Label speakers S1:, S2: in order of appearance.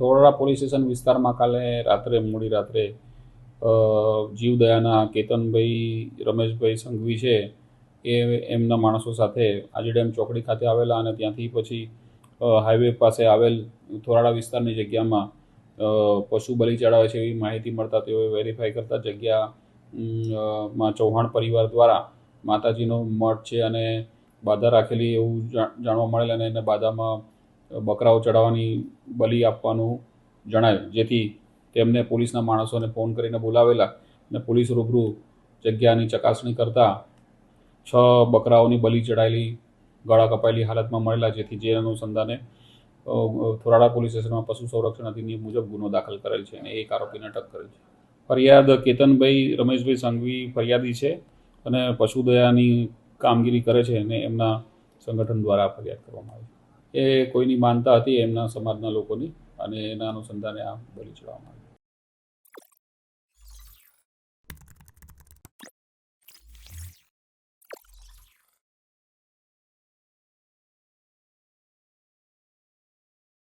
S1: ધોળરા police station વિસ્તારમાં કાલે રાત્રે, મોડી રાત્રે જીવદયાના કેતનભાઈ, રમેશભાઈ સંઘવી છે, એ એમના માણસો સાથે આજીડેમ ચોકડી ખાતે આવેલા અને ત્યાંથી પછી હાઈવે પાસે આવેલ થોરાડા વિસ્તારની જગ્યામાં પશુ બલિ ચડાવે છે એવી માહિતી મળતા તેઓએ વેરીફાઈ કરતા જગ્યા માં ચૌહાણ પરિવાર દ્વારા માતાજીનો મઠ છે અને બાધા રાખેલી એવું જાણવા મળેલ અને એને બાધામાં બકરાઓ ચડાવવાની બલિ આપવાનું જણાયું. જેથી તેમને પોલીસના માણસોને ફોન કરીને બોલાવેલા અને પોલીસ રૂબરૂ જગ્યાની ચકાસણી કરતા છ બકરાઓની બલિ ચડાયેલી ગળા કપાયેલી હાલતમાં મળેલા. જેથી જે અનુસંધાને થોરાડા પોલીસ સ્ટેશનમાં પશુ સંરક્ષણ અધિનિયમ મુજબ ગુનો દાખલ કરેલ છે અને એક આરોપીને અટક કરેલ છે. ફરિયાદ કેતનભાઈ રમેશભાઈ સંઘવી ફરિયાદી છે અને પશુદયાની કામગીરી કરે છે અને એમના સંગઠન દ્વારા ફરિયાદ કરવામાં આવી એ કોઈની માનતા હતી એમના સમાજના લોકોની અને એના અનુસંધાને આ બલિ ચડાવવામાં આવી.